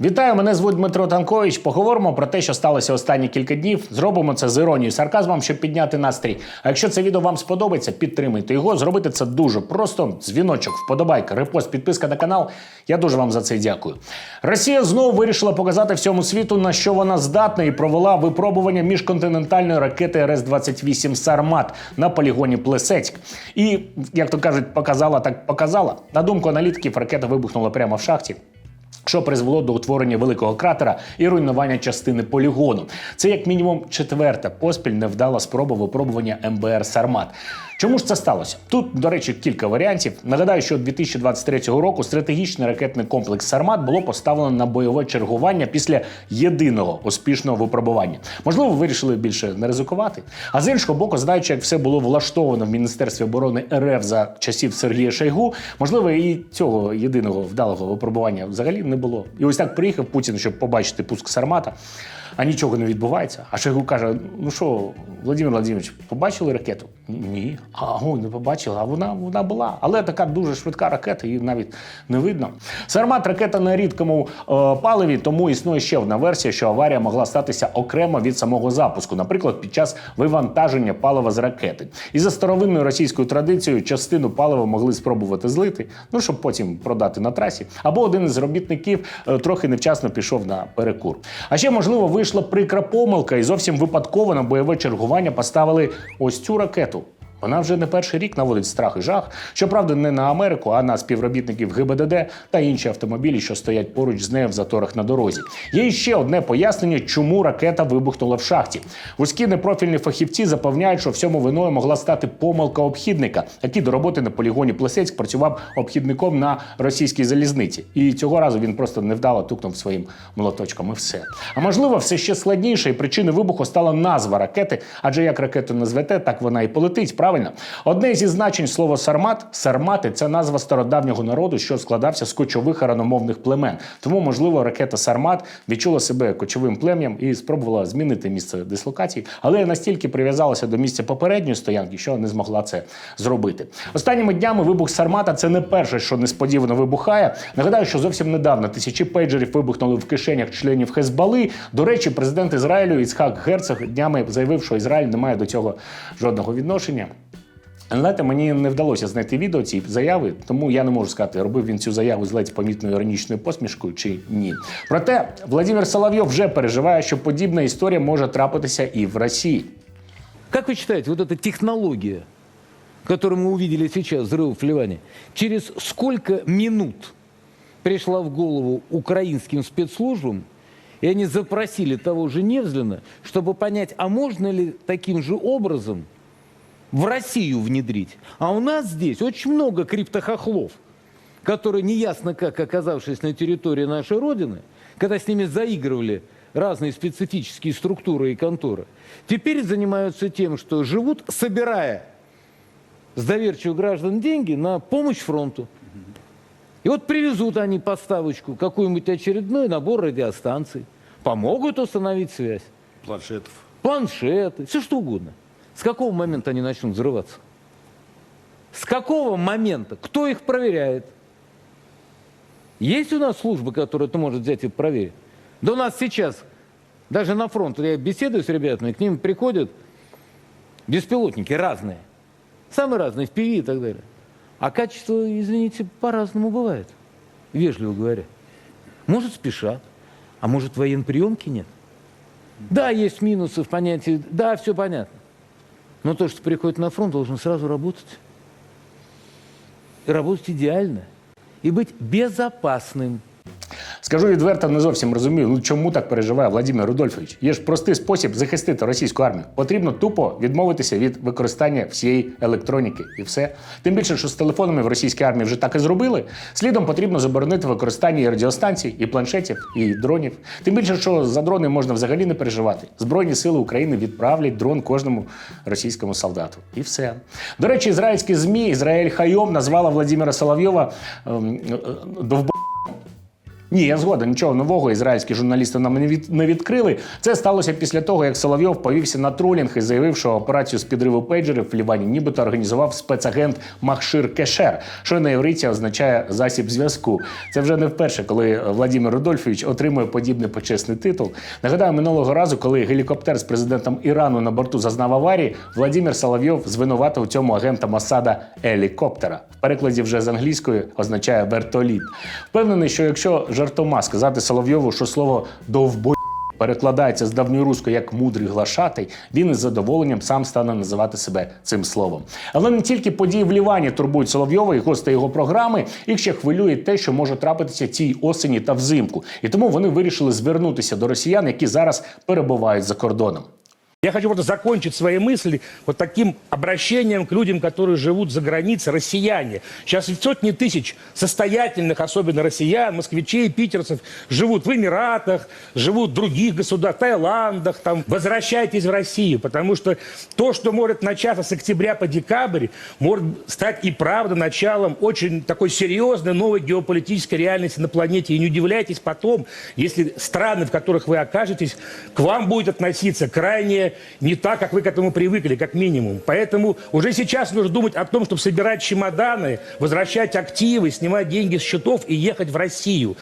Вітаю, мене звуть Дмитро Танкович. Поговоримо про те, що сталося останні кілька днів. Зробимо це з іронією, сарказмом, щоб підняти настрій. А якщо це відео вам сподобається, підтримайте його. Зробити це дуже просто. Дзвіночок, вподобайка, репост, підписка на канал. Я дуже вам за це дякую. Росія знову вирішила показати всьому світу, на що вона здатна, і провела випробування міжконтинентальної ракети РС-28 Сармат на полігоні Плесецьк. І, як то кажуть, показала так показала. На думку аналітиків, ракета вибухнула прямо в шахті що призвело до утворення великого кратера і руйнування частини полігону. Це як мінімум четверта поспіль невдала спроба випробування МБР Сармат. Чому ж це сталося? Тут, до речі, кілька варіантів. Нагадаю, що 2023 року стратегічний ракетний комплекс Сармат було поставлено на бойове чергування після єдиного успішного випробування. Можливо, вирішили більше не ризикувати. А з іншого боку, знаючи, як все було влаштовано в Міністерстві оборони РФ за часів Сергія Шойгу, можливо, і цього єдиного вдалого випробування взагалі не було. І ось так приїхав Путін, щоб побачити пуск Сармата. А нічого не відбувається. А Шойгу каже: ну що, Владимир Владимирович, побачили ракету? Ні. А ой, не побачили. А вона вона була. Але така дуже швидка ракета, її навіть не видно. Сармат ракета на рідкому е, паливі, тому існує ще одна версія, що аварія могла статися окремо від самого запуску, наприклад, під час вивантаження палива з ракети. І за старовинною російською традицією частину палива могли спробувати злити, ну щоб потім продати на трасі. Або один із робітників е, трохи невчасно пішов на перекур. А ще можливо вийшла прикра помилка, і зовсім випадково на бойове чергування поставили ось цю ракету. Вона вже не перший рік наводить страх і жах. Щоправда, не на Америку, а на співробітників ГБДД та інші автомобілі, що стоять поруч з нею в заторах на дорозі. Є ще одне пояснення, чому ракета вибухнула в шахті. Вузькі непрофільні фахівці запевняють, що всьому виною могла стати помилка обхідника, який до роботи на полігоні Плесецьк працював обхідником на російській залізниці. І цього разу він просто невдало тукнув своїм молоточком. І все. А можливо, все ще складніше, і причиною вибуху стала назва ракети, адже як ракету назвете, так вона і полетить. Одне зі значень слова сармат сармати це назва стародавнього народу, що складався з кочових араномовних племен. Тому, можливо, ракета Сармат відчула себе кочовим плем'ям і спробувала змінити місце дислокації, але настільки прив'язалася до місця попередньої стоянки, що не змогла це зробити. Останніми днями вибух Сармата це не перше, що несподівано вибухає. Нагадаю, що зовсім недавно тисячі пейджерів вибухнули в кишенях членів Хезбали. До речі, президент Ізраїлю Іцхак Герцог днями заявив, що Ізраїль не має до цього жодного відношення. Знаєте, мені не вдалося знайти відео цієї заяви, тому я не можу сказати, робив він цю заяву з ледь помітною іронічною посмішкою чи ні. Проте Владимир Соловйов вже переживає, що подібна історія може трапитися і в Росії. Как вы считаете, вот эта технология, которую мы увидели сейчас, взрыв в Ливане, через сколько минут пришла в голову украинским спецслужбам, и они запросили того же Невзлина, чтобы понять, а можно ли таким же образом в Россию внедрить? А у нас здесь очень много криптохохлов, которые неясно как, оказавшись на территории нашей Родины, когда с ними заигрывали разные специфические структуры и конторы, теперь занимаются тем, что живут, собирая с доверчивых граждан деньги на помощь фронту. И вот привезут они поставочку, какой-нибудь очередной набор радиостанций, помогут установить связь, планшетов. планшеты, все что угодно. С какого момента они начнут взрываться? С какого момента? Кто их проверяет? Есть у нас служба, которая это может взять и проверить? Да у нас сейчас, даже на фронт, я беседую с ребятами, к ним приходят беспилотники разные. Самые разные, в ПИВИ и так далее. А качество, извините, по-разному бывает, вежливо говоря. Может, спешат, а может, военприемки нет. Да, есть минусы в понятии, да, все понятно. Но то, что приходит на фронт, должен сразу работать. И работать идеально. И быть безопасным. Скажу відверто, не зовсім розумію, ну чому так переживає Владимир Рудольфович. Є ж простий спосіб захистити російську армію. Потрібно тупо відмовитися від використання всієї електроніки і все. Тим більше, що з телефонами в російській армії вже так і зробили. Слідом потрібно заборонити використання і радіостанцій, і планшетів, і дронів. Тим більше, що за дрони можна взагалі не переживати. Збройні сили України відправлять дрон кожному російському солдату. І все. До речі, ізраїльські змі Ізраїль Хайом назвала Владимира Соловйова ем, е, е, довб... Ні, я згоден, нічого нового ізраїльські журналісти нам не, від, не відкрили. Це сталося після того, як Соловйов повівся на тролінг і заявив, що операцію з підриву пейджерів в Лівані нібито організував спецагент Махшир Кешер, що на євриті означає засіб зв'язку. Це вже не вперше, коли Владимир Рудольфович отримує подібний почесний титул. Нагадаю, минулого разу, коли гелікоптер з президентом Ірану на борту зазнав аварії, Владимир Соловйов звинуватив у цьому агента Масада елікоптера. В перекладі вже з англійської означає вертоліт. Впевнений, що якщо жартома сказати Соловйову, що слово довбой перекладається з давньоруської як мудрий глашатий, він із задоволенням сам стане називати себе цим словом. Але не тільки події в Лівані турбують Соловйова і гостей його програми, їх ще хвилює те, що може трапитися цій осені та взимку. І тому вони вирішили звернутися до росіян, які зараз перебувають за кордоном. Я хочу просто закончить свои мысли вот таким обращением к людям, которые живут за границей, россияне. Сейчас сотни тысяч состоятельных, особенно россиян, москвичей, питерцев, живут в Эмиратах, живут в других государствах, Таиландах, там. Возвращайтесь в Россию, потому что то, что может начаться с октября по декабрь, может стать и правда началом очень такой серьезной новой геополитической реальности на планете. И не удивляйтесь потом, если страны, в которых вы окажетесь, к вам будет относиться крайне не так, как вы к этому привыкли, как минимум. Поэтому уже сейчас нужно думать о том, чтобы собирать чемоданы, возвращать активы, снимать деньги с счетов и ехать в Россию.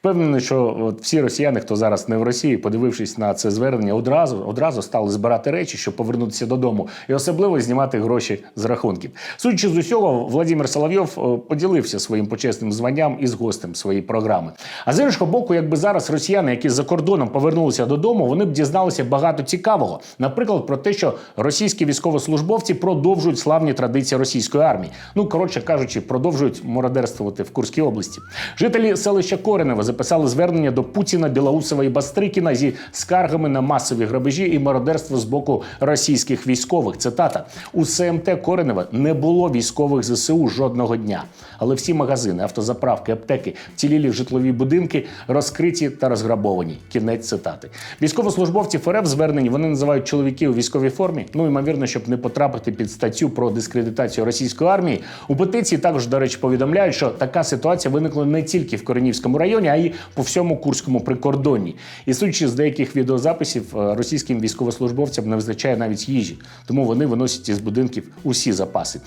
Впевнений, що от всі росіяни, хто зараз не в Росії, подивившись на це звернення, одразу одразу стали збирати речі, щоб повернутися додому, і особливо знімати гроші з рахунків. Судячи з усього, Владимир Соловйов е, поділився своїм почесним званням із гостем своєї програми. А з іншого боку, якби зараз росіяни, які за кордоном повернулися додому, вони б дізналися багато цікавого. Наприклад, про те, що російські військовослужбовці продовжують славні традиції російської армії. Ну коротше кажучи, продовжують мародерствувати в Курській області. Жителі селища Коренево записали звернення до Путіна, Білоусова і Бастрикіна зі скаргами на масові грабежі і мародерство з боку російських військових. Цитата: у СМТ Коренева не було військових ЗСУ жодного дня, але всі магазини, автозаправки, аптеки, вцілілі житлові будинки розкриті та розграбовані. Кінець цитати. Військовослужбовці ФРФ звернені вони називають чоловіків у військовій формі. Ну ймовірно, щоб не потрапити під статтю про дискредитацію російської армії. У петиції також, до речі, повідомляють, що така ситуація виникла не тільки в Коренівському районі, а й по всьому курському прикордонні. І судячи з деяких відеозаписів, е, російським військовослужбовцям не вистачає навіть їжі, тому вони виносять із будинків усі запаси.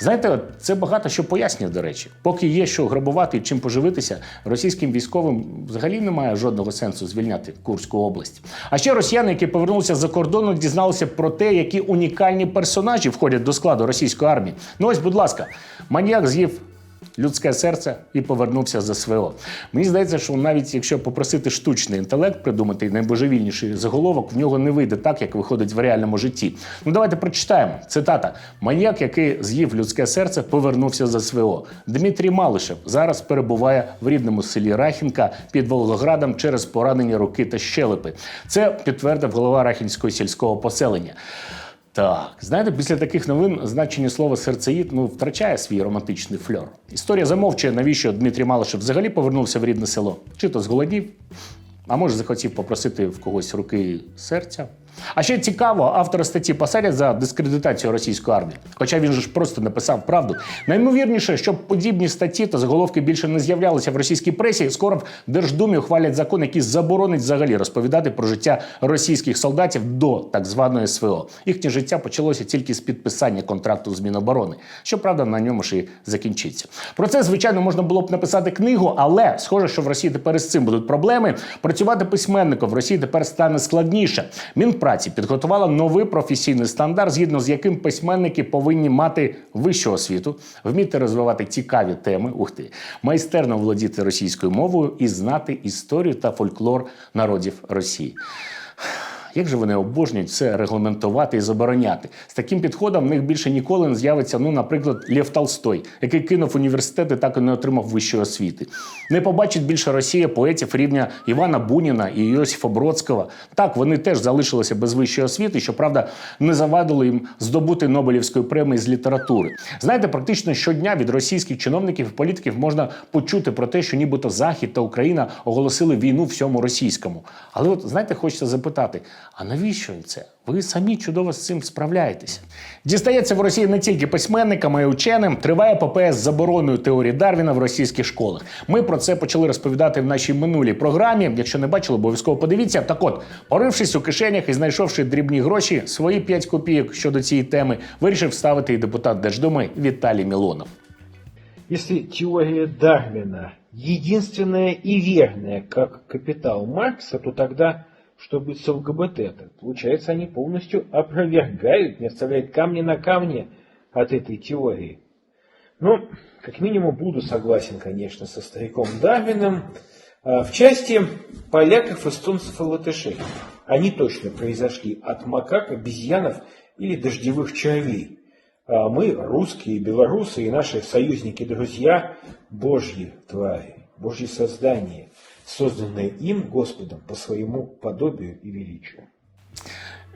Знаєте, це багато що пояснює, до речі. Поки є що грабувати і чим поживитися, російським військовим взагалі немає жодного сенсу звільняти Курську область. А ще росіяни, які повернулися за кордону, дізналися про те, які унікальні персонажі входять до складу російської армії. Ну ось, будь ласка, маніяк з'їв людське серце і повернувся з СВО. Мені здається, що навіть якщо попросити штучний інтелект придумати найбожевільніший заголовок, в нього не вийде так, як виходить в реальному житті. Ну давайте прочитаємо. Цитата: Маньяк, який з'їв людське серце, повернувся з СВО. Дмитрій Малишев зараз перебуває в рідному селі Рахінка під Волгоградом через поранені руки та щелепи. Це підтвердив голова Рахінського сільського поселення. Так, знаєте, після таких новин значення слова серцеїд ну втрачає свій романтичний фльор. Історія замовчує, навіщо Дмитрій Малишев взагалі повернувся в рідне село. Чи то зголодів, а може захотів попросити в когось руки серця. А ще цікаво, автора статті посадять за дискредитацію російської армії. Хоча він же ж просто написав правду. Наймовірніше, щоб подібні статті та заголовки більше не з'являлися в російській пресі, скоро в Держдумі ухвалять закон, який заборонить взагалі розповідати про життя російських солдатів до так званої СВО. Їхнє життя почалося тільки з підписання контракту з Міноборони. Щоправда, на ньому ж і закінчиться. Про це, звичайно, можна було б написати книгу, але схоже, що в Росії тепер із цим будуть проблеми. Працювати письменником в Росії тепер стане складніше. Мінпраці підготувала новий професійний стандарт, згідно з яким письменники повинні мати вищу освіту, вміти розвивати цікаві теми, ух ти, майстерно володіти російською мовою і знати історію та фольклор народів Росії. Як же вони обожнюють це регламентувати і забороняти? З таким підходом в них більше ніколи не з'явиться, ну, наприклад, Лев Толстой, який кинув університет і так і не отримав вищої освіти. Не побачить більше Росія поетів рівня Івана Буніна і Йосифа Бродського. Так, вони теж залишилися без вищої освіти, щоправда, не завадило їм здобути Нобелівської премії з літератури. Знаєте, практично щодня від російських чиновників і політиків можна почути про те, що нібито Захід та Україна оголосили війну всьому російському. Але от знаєте, хочеться запитати: А навіщо це? Ви самі чудово з цим справляєтеся. Дістається в Росії не тільки письменникам, а й ученим. Триває епопея з забороною теорії Дарвіна в російських школах. Ми про це почали розповідати в нашій минулій програмі. Якщо не бачили, обов'язково подивіться. Так от, порившись у кишенях і знайшовши дрібні гроші, свої 5 копійок щодо цієї теми, вирішив ставити і депутат Держдуми Віталій Мілонов. Если теория Дарвина единственная и верная, как капитал Маркса, то тогда что будет с ЛГБТ? -то? Получается, они полностью опровергают, не оставляют камни на камне от этой теории. Ну, как минимум, буду согласен, конечно, со стариком Дарвином. А, В части поляков, эстонцев и латышей. Они точно произошли от макак, обезьянов или дождевых червей. А мы, русские, белорусы и наши союзники-друзья, божьи твари, божьи создания, созданные им, Господом, по своему подобию и величию.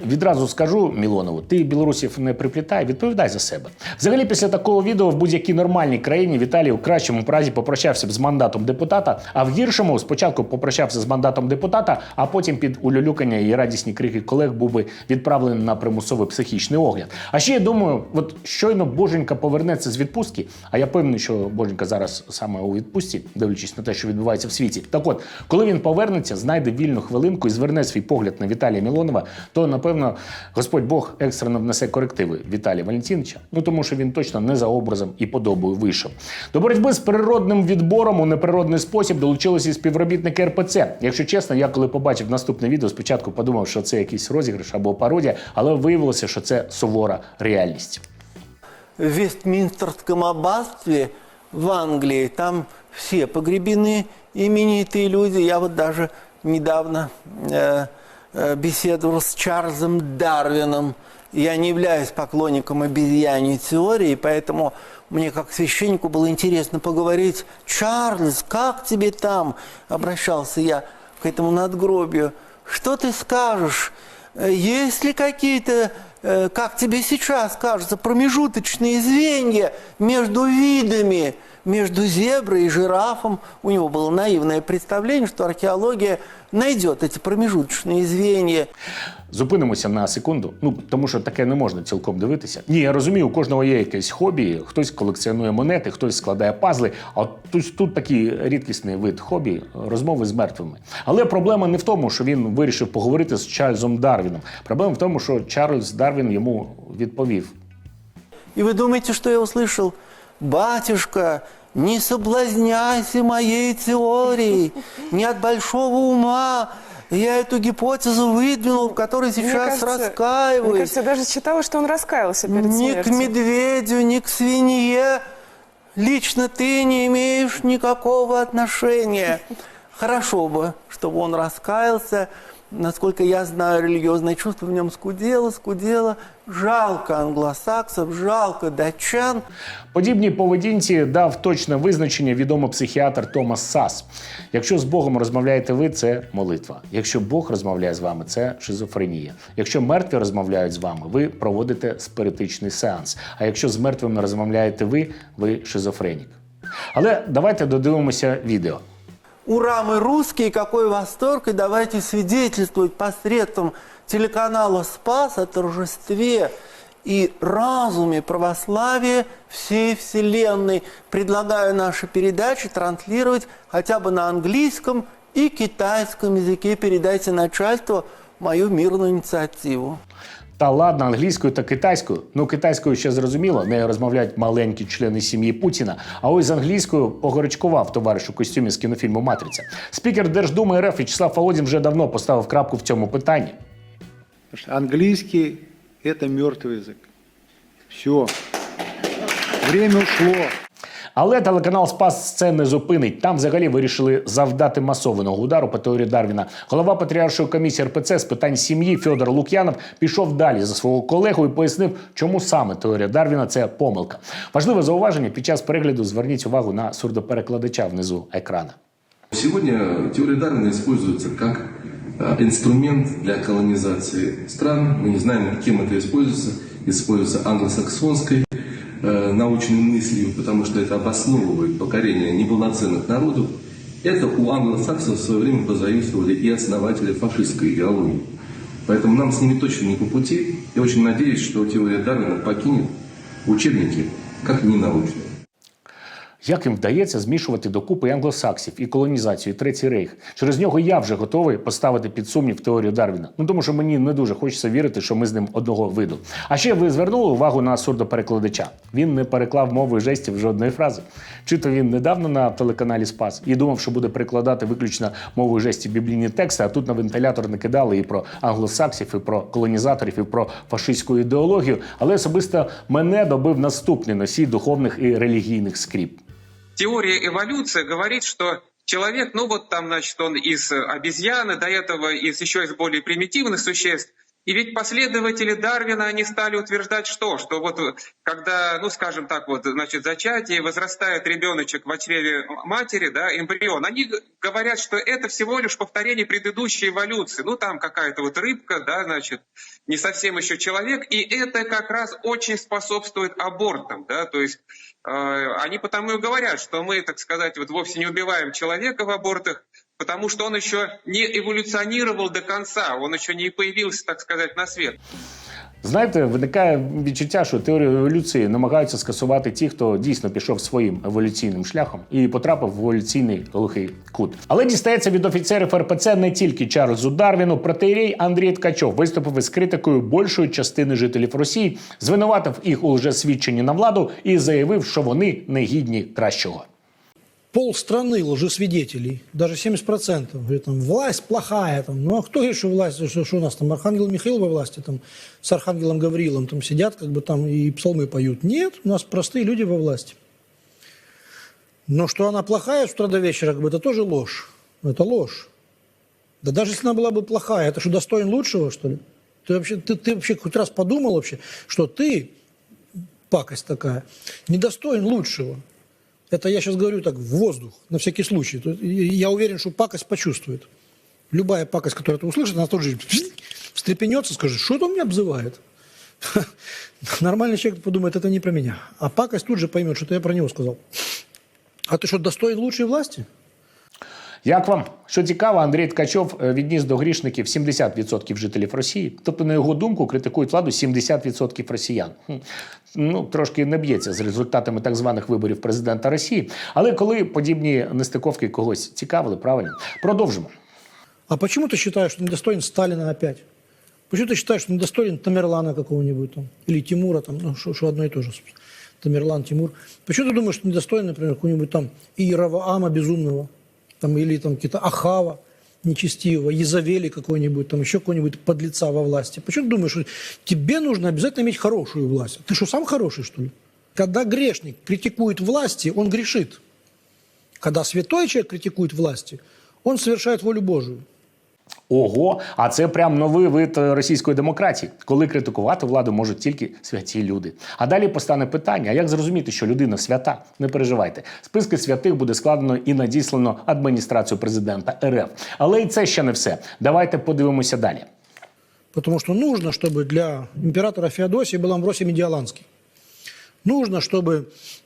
Відразу скажу Мілонову, ти білорусів не приплітай, відповідай за себе. Взагалі, після такого відео в будь-якій нормальній країні Віталій у кращому разі попрощався б з мандатом депутата, а в гіршому спочатку попрощався з мандатом депутата, а потім під улюлюкання і радісні крики колег був би відправлений на примусовий психічний огляд. А ще я думаю, от щойно Боженька повернеться з відпустки, а я певний, що Боженька зараз саме у відпустці, дивлячись на те, що відбувається в світі. Так от, коли він повернеться, знайде вільну хвилинку і зверне свій погляд на Віталія Мілонова, то напевно Господь Бог екстрено внесе корективи Віталія Валентиновича, ну тому що він точно не за образом і подобою вийшов. До боротьби з природним відбором у неприродний спосіб долучилися і співробітники РПЦ. Якщо чесно, я коли побачив наступне відео, спочатку подумав, що це якийсь розіграш або пародія, але виявилося, що це сувора реальність. в Вестминстерском аббатстве в Англии. Там все погребены именитые люди. Я вот даже недавно э, э, беседовал с Чарльзом Дарвином. Я не являюсь поклонником обезьяньей теории, поэтому мне как священнику было интересно поговорить. «Чарльз, как тебе там?» – обращался я к этому надгробию. «Что ты скажешь? Э, Есть ли какие-то, э, как тебе сейчас кажется, промежуточные звенья между видами, между зеброй и жирафом?» У него было наивное представление, что археология найдет эти промежуточные звенья. Зупинимося на секунду. Ну тому що таке не можна цілком дивитися. Ні, я розумію, у кожного є якесь хобі. Хтось колекціонує монети, хтось складає пазли. А от тут, тут такий рідкісний вид хобі розмови з мертвими. Але проблема не в тому, що він вирішив поговорити з Чарльзом Дарвіном. Проблема в тому, що Чарльз Дарвін йому відповів. И вы думаете, что я услышал? «Батюшка, не соблазняйся моей теорией, не от большого ума. Я эту гипотезу выдвинул, в которой Мне сейчас кажется- Мне раскаиваюсь. кажется, я даже читала, что он раскаялся перед Ни к смертью. медведю, ни к свинье лично ты не имеешь никакого отношения. Хорошо бы, чтобы он раскаялся. Насколько я знаю, религиозное чувство в нем скудело, скудело. Жалко англосаксов, жалко датчан. Подібній поведінці дав точне визначення відомий психіатр Томас Сас. Якщо з Богом розмовляєте ви, це молитва. Якщо Бог розмовляє з вами, це шизофренія. Якщо мертві розмовляють з вами, ви проводите спиритичний сеанс. А якщо з мертвими розмовляєте ви, ви шизофренік. Але давайте додивимося відео. Ура, мы русские, какой восторг, и давайте свидетельствовать посредством телеканала «Спас» о торжестве и разуме православия всей Вселенной. Предлагаю наши передачи транслировать хотя бы на английском и китайском языке. Передайте начальству мою мирную инициативу. Та ладно, англійською та китайською. Ну, китайською ще зрозуміло, нею розмовляють маленькі члени сім'ї Путіна. А ось з англійською погорячкував товариш у костюмі з кінофільму Матриця. Спікер Держдуми РФ Вячеслав Володін вже давно поставив крапку в цьому питанні. Потому что английский – это мертвый язык. Все. Время ушло. Але телеканал Спас це не зупинить. Там взагалі вирішили завдати масованого удару по теорії Дарвіна. Голова патріаршої комісії РПЦ з питань сім'ї Федор Лук'янов пішов далі за свого колегу і пояснив, чому саме теорія Дарвіна це помилка. Важливе зауваження під час перегляду зверніть увагу на сурдоперекладача внизу екрана. Сегодня теория Дарвина используется как э, инструмент для колонизации стран. Мы не знаем, кем это используется. Используется англосаксонской э, научной мыслью, потому что это обосновывает покорение неполноценных народов. Это у англосаксов в свое время позаимствовали и основатели фашистской идеологии. Поэтому нам с ними точно не по пути. Я очень надеюсь, что теория Дарвина покинет учебники как ненаучную. Як їм вдається змішувати докупи англосаксів, і колонізацію, і третій рейх? Через нього я вже готовий поставити під сумнів теорію Дарвіна. Ну тому що мені не дуже хочеться вірити, що ми з ним одного виду. А ще ви звернули увагу на сурдоперекладача. Він не переклав мовою жестів жодної фрази. Чи то він недавно на телеканалі Спас і думав, що буде перекладати виключно мовою жестів біблійні тексти, а тут на вентилятор накидали і про англосаксів, і про колонізаторів, і про фашистську ідеологію. Але особисто мене добив наступний носій духовних і релігійних скріп теория эволюции говорит, что человек, ну вот там, значит, он из э, обезьяны, до этого из еще из более примитивных существ. И ведь последователи Дарвина, они стали утверждать что? Что вот э, когда, ну скажем так, вот, значит, зачатие, возрастает ребеночек в чреве матери, да, эмбрион, они говорят, что это всего лишь повторение предыдущей эволюции. Ну там какая-то вот рыбка, да, значит, не совсем еще человек, и это как раз очень способствует абортам, да, то есть э, они потому и говорят, что мы, так сказать, вот вовсе не убиваем человека в абортах, потому что он еще не эволюционировал до конца, он еще не появился, так сказать, на свет. Знаєте, виникає відчуття, що теорію еволюції намагаються скасувати ті, хто дійсно пішов своїм еволюційним шляхом і потрапив в еволюційний глухий кут. Але дістається від офіцерів РПЦ не тільки Чарльзу Дарвіну, протеєрей Андрій Ткачов виступив із критикою більшої частини жителів Росії, звинуватив їх у лжесвідченні на владу і заявив, що вони не гідні кращого. полстраны лжесвидетелей, даже 70%. Говорит, там, власть плохая. Там. Ну а кто говорит, что власть, что, что у нас там Архангел Михаил во власти, там, с Архангелом Гаврилом там сидят, как бы там и псалмы поют. Нет, у нас простые люди во власти. Но что она плохая с утра до вечера, как бы, это тоже ложь. Это ложь. Да даже если она была бы плохая, это что, достоин лучшего, что ли? Ты вообще, ты, ты вообще хоть раз подумал вообще, что ты, пакость такая, недостоин лучшего? Это я сейчас говорю так в воздух, на всякий случай. Я уверен, что пакость почувствует. Любая пакость, которую ты услышит, она тоже встрепенется, скажет, что это он меня обзывает. Нормальный человек подумает, это не про меня. А пакость тут же поймет, что это я про него сказал. А ты что, достоин лучшей власти? Як вам? Що цікаво, Андрій Ткачов е, відніс до грішників 70% жителів Росії. Тобто, на його думку, критикують владу 70% росіян. Хм. Ну, трошки не б'ється з результатами так званих виборів президента Росії. Але коли подібні нестиковки когось цікавили, правильно? Продовжимо. А почему ты считаешь, что недостоин Сталина опять? Почему ты считаешь, что недостоин Тамерлана какого-нибудь там? Или Тимура там? Ну, что, что одно и то же. собственно. Тамерлан, Тимур. Почему ты думаешь, что недостоин, например, какого-нибудь там Иераваама безумного? Там, или там какие-то Ахава нечестивого, Езавели какой-нибудь, там еще какой-нибудь подлеца во власти. Почему ты думаешь, что тебе нужно обязательно иметь хорошую власть? Ты что, сам хороший, что ли? Когда грешник критикует власти, он грешит. Когда святой человек критикует власти, он совершает волю Божию. Ого, а це прям новий вид е, російської демократії, коли критикувати владу можуть тільки святі люди. А далі постане питання: а як зрозуміти, що людина свята? Не переживайте. Списки святих буде складено і надіслано адміністрацію президента РФ. Але і це ще не все. Давайте подивимося далі. Потому что нужно, чтобы для императора Феодосия был Амвросий Медиаланский. Нужно, чтобы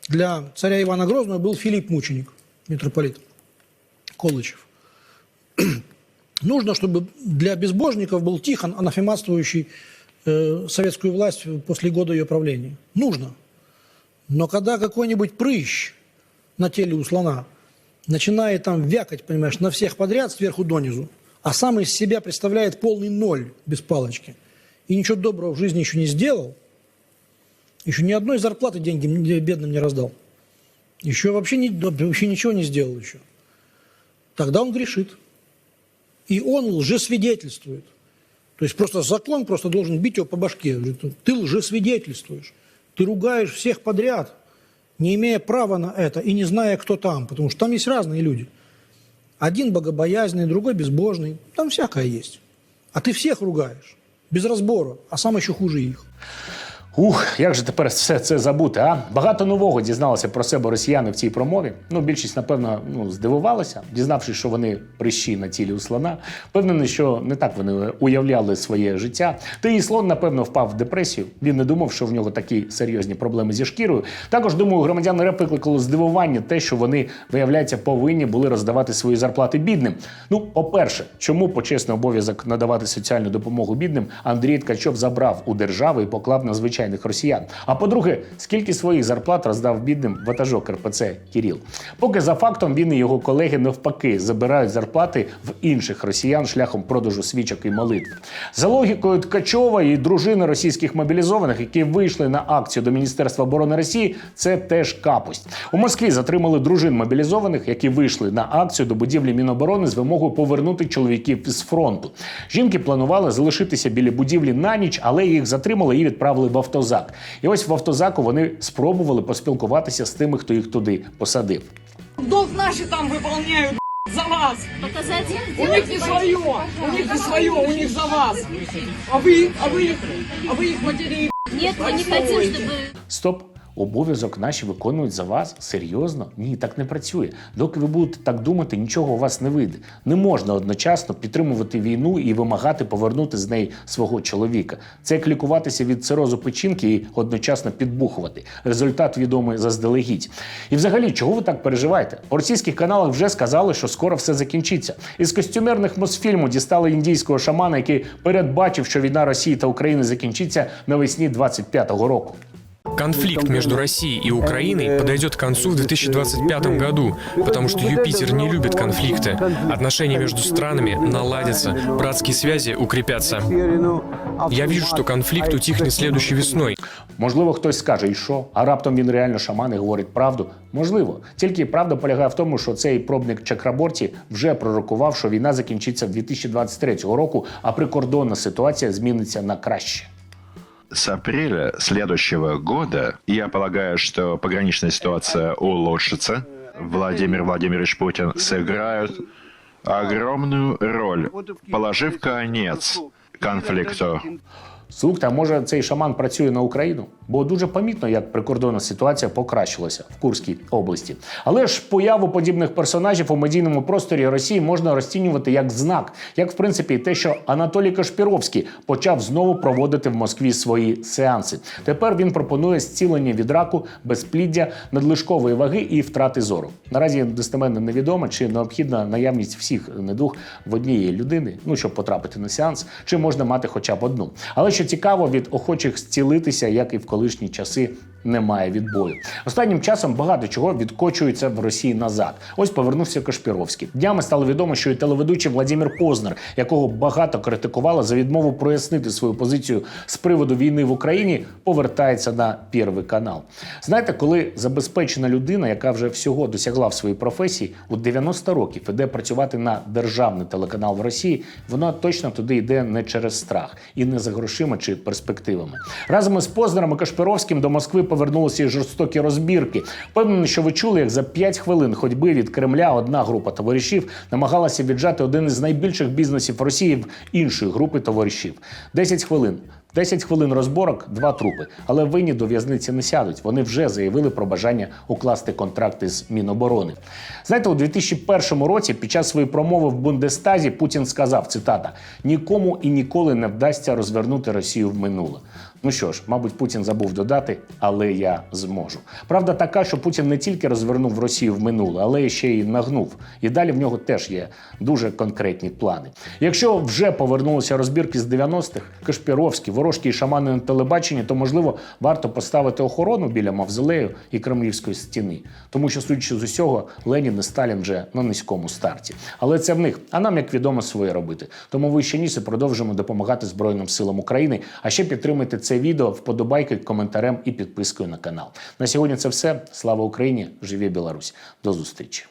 для царя Ивана Грозного был Филипп Мученик, митрополит Колычев. Нужно, чтобы для безбожников был Тихон, анафематствующий э, советскую власть после года ее правления. Нужно. Но когда какой-нибудь прыщ на теле у слона начинает там вякать, понимаешь, на всех подряд сверху донизу, а сам из себя представляет полный ноль без палочки, и ничего доброго в жизни еще не сделал, еще ни одной зарплаты деньги бедным не раздал, еще вообще, не, вообще ничего не сделал еще, тогда он грешит. И он лжесвидетельствует. То есть просто закон просто должен бить его по башке. Ты лжесвидетельствуешь. Ты ругаешь всех подряд, не имея права на это и не зная, кто там. Потому что там есть разные люди. Один богобоязненный, другой безбожный. Там всякое есть. А ты всех ругаешь. Без разбора. А сам еще хуже их. Ух, як же тепер все це забути? А багато нового дізналися про себе росіяни в цій промові. Ну, більшість, напевно, ну здивувалася, дізнавшись, що вони прищі на тілі у слона. Впевнений, що не так вони уявляли своє життя. Та і слон, напевно, впав в депресію. Він не думав, що в нього такі серйозні проблеми зі шкірою. Також думаю, громадян РФ викликало здивування те, що вони виявляється повинні були роздавати свої зарплати бідним. Ну, по-перше, чому почесний обов'язок надавати соціальну допомогу бідним Андрій Ткачов забрав у держави і поклав на звичайних росіян. А по-друге, скільки своїх зарплат роздав бідним ватажок РПЦ Кіріл. Поки за фактом він і його колеги навпаки забирають зарплати в інших росіян шляхом продажу свічок і молитв. За логікою Ткачова і дружини російських мобілізованих, які вийшли на акцію до Міністерства оборони Росії, це теж капусть. У Москві затримали дружин мобілізованих, які вийшли на акцію до будівлі Міноборони з вимогою повернути чоловіків з фронту. Жінки планували залишитися біля будівлі на ніч, але їх затримали і відправили в автозак. І ось в автозаку вони спробували поспілкуватися з тими, хто їх туди посадив. Долг наши там выполняют за вас. Показать У них не свое, у них не свое, у них за вас. А вы, а вы их, а вы их матерей. Нет, мы не хотим, чтобы Стоп. Обов'язок наші виконують за вас? Серйозно? Ні, так не працює. Доки ви будете так думати, нічого у вас не вийде. Не можна одночасно підтримувати війну і вимагати повернути з неї свого чоловіка. Це як лікуватися від цирозу печінки і одночасно підбухувати. Результат відомий заздалегідь. І взагалі, чого ви так переживаєте? По російських каналах вже сказали, що скоро все закінчиться. Із костюмерних Мосфільму дістали індійського шамана, який передбачив, що війна Росії та України закінчиться навесні 25-го року. Конфликт между Россией и Украиной подойдет к концу в 2025 году, потому что Юпитер не любит конфликты. Отношения между странами наладятся, братские связи укрепятся. Я вижу, что конфликт утихнет следующей весной. Можливо, хтось скаже, і що? А раптом він реально шаман і говорить правду? Можливо. Тільки правда полягає в тому, що цей пробник Чакраборті вже пророкував, що війна закінчиться 2023 року, а прикордонна ситуація зміниться на краще. С апреля следующего года, я полагаю, что пограничная ситуация улучшится. Владимир Владимирович Путин сыграют огромную роль, положив конец конфликту. Слухайте, а може цей шаман працює на Україну? Бо дуже помітно, як прикордонна ситуація покращилася в Курській області. Але ж появу подібних персонажів у медійному просторі Росії можна розцінювати як знак, як в принципі те, що Анатолій Кашпіровський почав знову проводити в Москві свої сеанси. Тепер він пропонує зцілення від раку, безпліддя, надлишкової ваги і втрати зору. Наразі достеменно невідомо, чи необхідна наявність всіх недуг в однієї людини, ну щоб потрапити на сеанс, чи можна мати хоча б одну. Але що цікаво, від охочих зцілитися, як і в колишні часи. Немає відбою. Останнім часом багато чого відкочується в Росії назад. Ось повернувся Кашпіровський. Днями стало відомо, що і телеведучий Владимир Познер, якого багато критикували за відмову прояснити свою позицію з приводу війни в Україні, повертається на Первий канал. Знаєте, коли забезпечена людина, яка вже всього досягла в своїй професії, у 90 років іде працювати на державний телеканал в Росії, вона точно туди йде не через страх і не за грошима чи перспективами. Разом із Познером і Кашпіровським до Москви повернулися і жорстокі розбірки. Впевнений, що ви чули, як за 5 хвилин ходьби від Кремля одна група товаришів намагалася віджати один із найбільших бізнесів Росії в іншої групи товаришів. 10 хвилин. 10 хвилин розборок, два трупи. Але винні до в'язниці не сядуть. Вони вже заявили про бажання укласти контракти з Міноборони. Знаєте, у 2001 році під час своєї промови в Бундестазі Путін сказав: цитата: нікому і ніколи не вдасться розвернути Росію в минуле. Ну що ж, мабуть, Путін забув додати, але я зможу. Правда така, що Путін не тільки розвернув Росію в минуле, але ще й нагнув. І далі в нього теж є дуже конкретні плани. Якщо вже повернулися розбірки з 90-х, Кашпіровський, ворожкі шамани на телебаченні, то можливо варто поставити охорону біля мавзолею і Кремлівської стіни. Тому що, судячи з усього, Ленін і Сталін вже на низькому старті. Але це в них. А нам, як відомо, своє робити. Тому ви ще ніси продовжуємо допомагати Збройним силам України. А ще підтримуйте це відео вподобайки, коментарем і підпискою на канал. На сьогодні це все. Слава Україні! Живі Білорусь! До зустрічі!